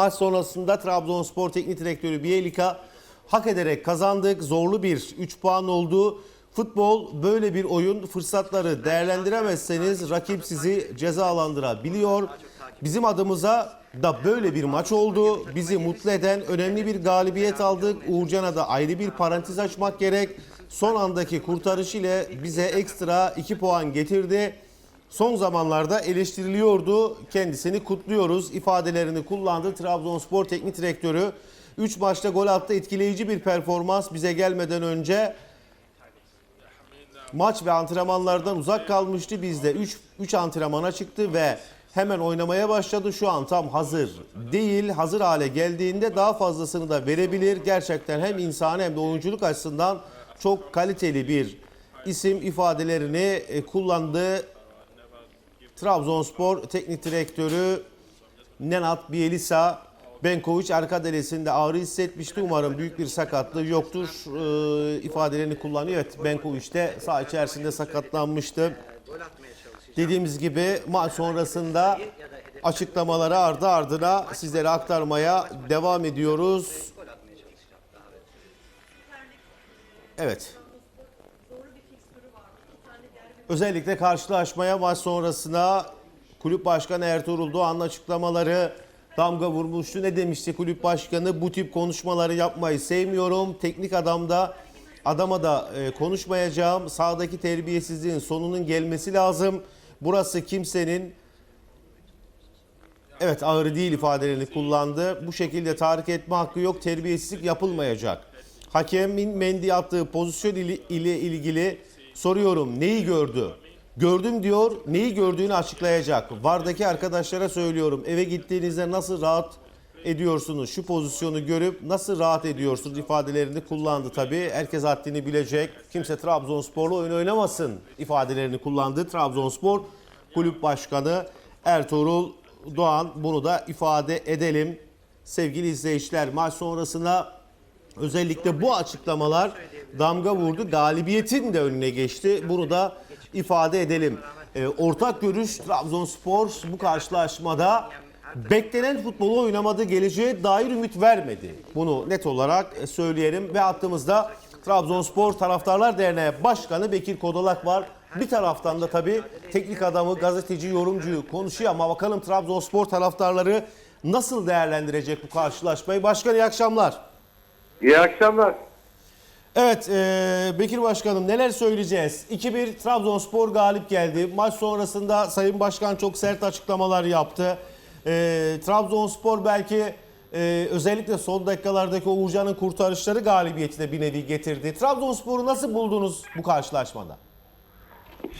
Maç sonrasında Trabzonspor Teknik Direktörü Bielika hak ederek kazandık. Zorlu bir 3 puan oldu. Futbol böyle bir oyun. Fırsatları değerlendiremezseniz rakip sizi cezalandırabiliyor. Bizim adımıza da böyle bir maç oldu. Bizi mutlu eden önemli bir galibiyet aldık. Uğurcan'a da ayrı bir parantez açmak gerek. Son andaki kurtarış ile bize ekstra 2 puan getirdi. Son zamanlarda eleştiriliyordu. Kendisini kutluyoruz. ifadelerini kullandı. Trabzonspor Teknik Direktörü 3 maçta gol attı. Etkileyici bir performans bize gelmeden önce maç ve antrenmanlardan uzak kalmıştı. Biz de 3 3 antrenmana çıktı ve hemen oynamaya başladı. Şu an tam hazır değil. Hazır hale geldiğinde daha fazlasını da verebilir. Gerçekten hem insani hem de oyunculuk açısından çok kaliteli bir isim ifadelerini e, kullandı. Trabzonspor Teknik Direktörü Nenad Bielisa Benkoviç arka delesinde ağrı hissetmişti. Umarım büyük bir sakatlığı yoktur e, ifadelerini kullanıyor. Evet Benkoviç de saha içerisinde sakatlanmıştı. Dediğimiz gibi maç sonrasında açıklamaları ardı ardına sizlere aktarmaya devam ediyoruz. Evet. Özellikle karşılaşmaya maç sonrasına kulüp başkanı Ertuğrul Doğan'ın açıklamaları damga vurmuştu. Ne demişti kulüp başkanı? Bu tip konuşmaları yapmayı sevmiyorum. Teknik adamda adama da e, konuşmayacağım. Sağdaki terbiyesizliğin sonunun gelmesi lazım. Burası kimsenin Evet ağır değil ifadelerini kullandı. Bu şekilde tahrik etme hakkı yok. Terbiyesizlik yapılmayacak. Hakemin Mendy attığı pozisyon ile ilgili soruyorum. Neyi gördü? Gördüm diyor. Neyi gördüğünü açıklayacak. Vardaki arkadaşlara söylüyorum. Eve gittiğinizde nasıl rahat ediyorsunuz? Şu pozisyonu görüp nasıl rahat ediyorsunuz ifadelerini kullandı tabii. Herkes haddini bilecek. Kimse Trabzonspor'la oyun oynamasın ifadelerini kullandı. Trabzonspor Kulüp Başkanı Ertuğrul Doğan bunu da ifade edelim. Sevgili izleyiciler maç sonrasında özellikle bu açıklamalar damga vurdu. Galibiyetin de önüne geçti. Bunu da ifade edelim. Ee, ortak görüş Trabzonspor bu karşılaşmada beklenen futbolu oynamadı. Geleceğe dair ümit vermedi. Bunu net olarak e, söyleyelim. Ve hattımızda Trabzonspor Taraftarlar Derneği Başkanı Bekir Kodolak var. Bir taraftan da tabii teknik adamı, gazeteci, yorumcuyu konuşuyor ama bakalım Trabzonspor taraftarları nasıl değerlendirecek bu karşılaşmayı? Başkan iyi akşamlar. İyi akşamlar. Evet e, Bekir Başkanım neler söyleyeceğiz? 2-1 Trabzonspor galip geldi. Maç sonrasında Sayın Başkan çok sert açıklamalar yaptı. E, Trabzonspor belki e, özellikle son dakikalardaki Uğurcan'ın kurtarışları galibiyetine bir nevi getirdi. Trabzonspor'u nasıl buldunuz bu karşılaşmada?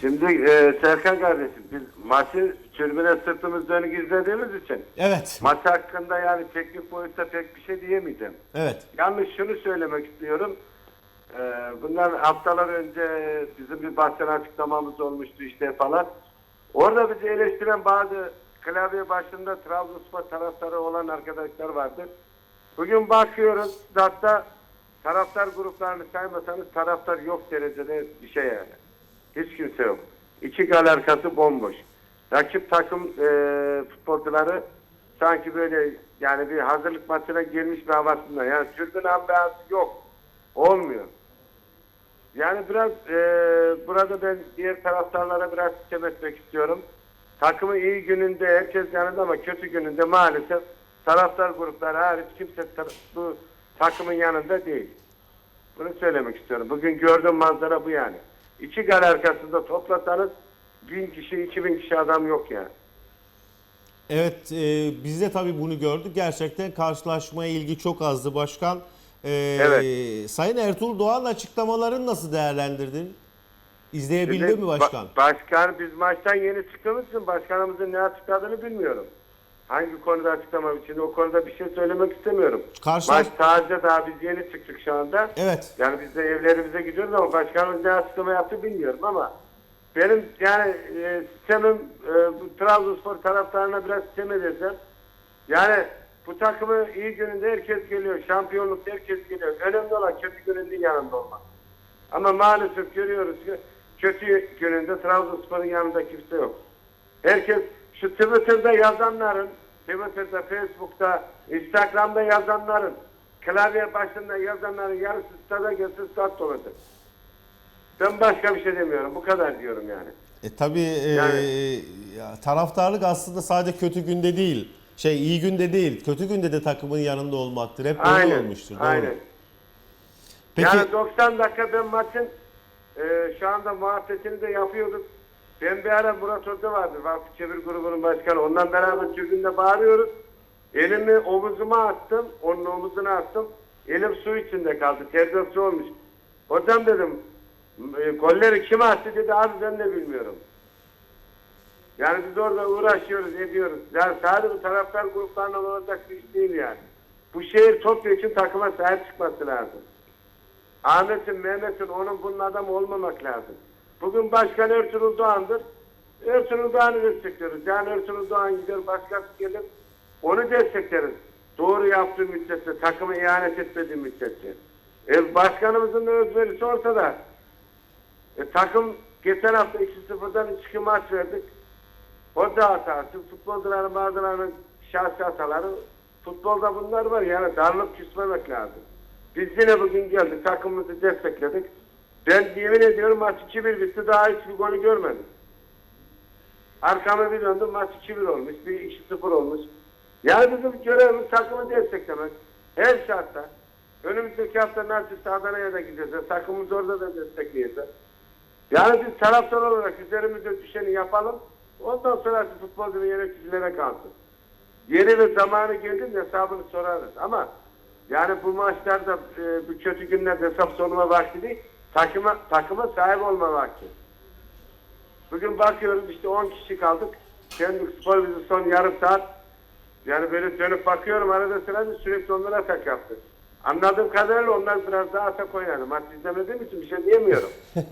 Şimdi e, Serkan kardeşim biz maçı tribüne sırtımız dönük izlediğimiz için Evet. maç hakkında yani teknik boyutta pek bir şey diyemeyeceğim. Evet. Yalnız şunu söylemek istiyorum. E, bundan haftalar önce bizim bir basın açıklamamız olmuştu işte falan. Orada bizi eleştiren bazı klavye başında Trabzonspor taraftarı olan arkadaşlar vardı. Bugün bakıyoruz hatta taraftar gruplarını saymasanız taraftar yok derecede bir şey yani. Hiç kimse yok. İki gal arkası bomboş. Rakip takım e, futbolcuları sanki böyle yani bir hazırlık maçına girmiş bir havasında. Yani tribün ambiyansı yok. Olmuyor. Yani biraz e, burada ben diğer taraftarlara biraz sitem etmek istiyorum. Takımı iyi gününde herkes yanında ama kötü gününde maalesef taraftar grupları hariç kimse bu takımın yanında değil. Bunu söylemek istiyorum. Bugün gördüğüm manzara bu yani. İki gal arkasında toplasanız bin kişi, iki bin kişi adam yok yani. Evet, e, biz de tabii bunu gördük. Gerçekten karşılaşmaya ilgi çok azdı başkan. E, Evet. Sayın Ertuğrul Doğan açıklamalarını nasıl değerlendirdin? İzleyebildin Şimdi mi başkan? ba- başkan biz maçtan yeni çıktığımız için başkanımızın ne açıkladığını bilmiyorum. Hangi konuda açıklama için o konuda bir şey söylemek istemiyorum. Karşılaş- Maç taze daha biz yeni çıktık şu anda. Evet. Yani biz de evlerimize gidiyoruz ama başkanımız ne açıklama yaptı bilmiyorum ama benim yani e, sistemim e, bu Trabzonspor taraftarına biraz sitem edersem yani bu takımı iyi gününde herkes geliyor. Şampiyonlukta herkes geliyor. Önemli olan kötü gününde yanında olmak. Ama maalesef görüyoruz ki kötü gününde Trabzonspor'un yanında kimse yok. Herkes şu Twitter'da yazanların Twitter'da, Facebook'ta, Instagram'da yazanların, klavye başında yazanların yarısı stada gelsin stat doladı. Ben başka bir şey demiyorum. Bu kadar diyorum yani. E tabii e, Yani- ya, taraftarlık aslında sadece kötü günde değil. Şey iyi günde değil. Kötü günde de takımın yanında olmaktır. Hep böyle olmuştur. Doğru. Aynen. Peki Yani 90 dakika ben maçın e, şu anda muhabbetini de yapıyorduk. Ben bir ara Murat Hoca vardı. Vakfı Çevir grubunun başkanı. Ondan beraber tribünde bağırıyoruz. Elimi omuzuma attım. Onun omuzuna attım. Elim su içinde kaldı. Terbiyesi olmuş. Hocam dedim e, golleri kim attı dedi. Abi ben de bilmiyorum. Yani biz orada uğraşıyoruz, ediyoruz. Yani sadece bu taraftar gruplarından olacak bir iş değil yani. Bu şehir için takıma sahip çıkması lazım. Ahmet'in, Mehmet'in, onun bunun adamı olmamak lazım. Bugün başkan Ertuğrul Doğan'dır. Ertuğrul Doğan'ı destekliyoruz. Yani Ertuğrul Doğan gider, başkan gelir. Onu destekleriz. Doğru yaptığı müddetçe, takımı ihanet etmediği müddetçe. E, başkanımızın da özverisi ortada. E, takım geçen hafta 2-0'dan 2 maç verdik. O da hatası. Futbolcuların bazılarının şahsi hataları. Futbolda bunlar var yani darlık küsmemek lazım. Biz yine bugün geldik takımımızı destekledik. Ben yemin ediyorum maç 2-1 bitti daha hiçbir golü görmedim. Arkama bir döndüm maç 2-1 olmuş, bir 2-0 olmuş. Yani bizim görevimiz takımı desteklemek. Her şartta. Önümüzdeki hafta nasipse Adana'ya da gideceğiz. Takımımızı orada da destekleyeceğiz. Yani biz taraftar olarak üzerimize düşeni yapalım. Ondan sonra futbolcu ve yöneticilere kalsın. Yeri ve zamanı geldiğinde hesabını sorarız. Ama yani bu maçlarda e, bu kötü günlerde hesap sorma vakti değil, takıma, takıma sahip olma vakti. Bugün bakıyoruz işte 10 kişi kaldık. Kendi spor bizi son yarım saat yani böyle dönüp bakıyorum arada sırada sürekli onlara atak yaptı. Anladığım kadarıyla onlar biraz daha atak oynadı. Maç izlemediğim için bir şey diyemiyorum.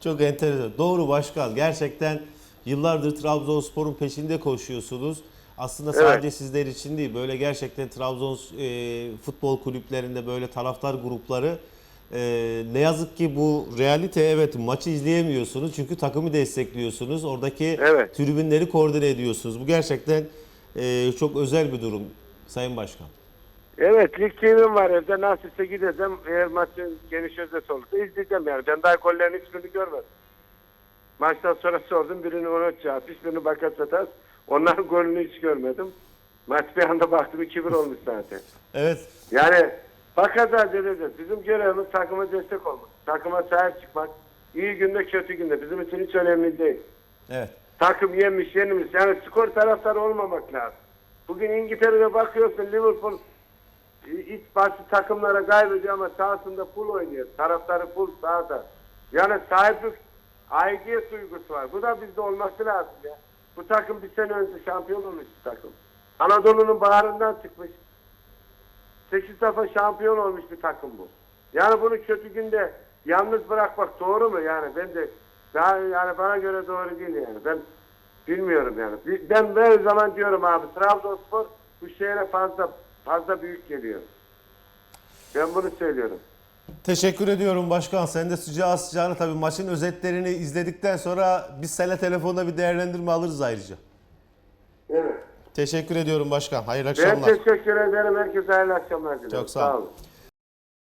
çok enteresan. Doğru başkan. Gerçekten yıllardır Trabzonspor'un peşinde koşuyorsunuz. Aslında Evet. sadece sizler için değil. Böyle gerçekten Trabzon e, futbol kulüplerinde böyle taraftar grupları e, ne yazık ki bu realite evet maçı izleyemiyorsunuz çünkü takımı destekliyorsunuz. Oradaki Evet. tribünleri koordine ediyorsunuz. Bu gerçekten e, çok özel bir durum Sayın Başkan. Evet lig TV'm var evde nasipse gideceğim. Eğer maçın geniş özet olursa izleyeceğim yani. Ben daha gollerin hiçbirini görmedim. Maçtan sonra sordum birini ona çarpmış birini Bakasetas. Onların golünü hiç görmedim. Maç bir anda baktım 2-1 olmuş zaten. Evet. Yani bakacağız edeceğiz. Bizim görevimiz takıma destek olmak. Takıma sahip çıkmak. İyi günde kötü günde. Bizim için hiç önemli değil. Evet. Takım yemiş yenilmiş. Yani skor taraftarı olmamak lazım. Bugün İngiltere'de bakıyorsun Liverpool iç başlı takımlara kaybediyor ama sahasında full oynuyor. Taraftarı full sahada. Yani sahiplik aidiyet duygusu var. Bu da bizde olması lazım ya. Bu takım bir sene önce şampiyon olmuş bir takım. Anadolu'nun baharından çıkmış. 8 defa şampiyon olmuş bir takım bu. Yani bunu kötü günde yalnız bırakmak doğru mu? Yani ben de daha yani bana göre doğru değil yani. Ben bilmiyorum yani. Ben her zaman diyorum abi Trabzonspor bu şehre fazla fazla büyük geliyor. Ben bunu söylüyorum. Teşekkür ediyorum başkan. Sen de sıcağı sıcağına tabii maçın özetlerini izledikten sonra biz seninle telefonda bir değerlendirme alırız ayrıca. Evet. Teşekkür ediyorum başkan. Hayırlı Ben akşamlar. teşekkür ederim. Herkese hayırlı akşamlar dilerim. Çok sağ ol. olun.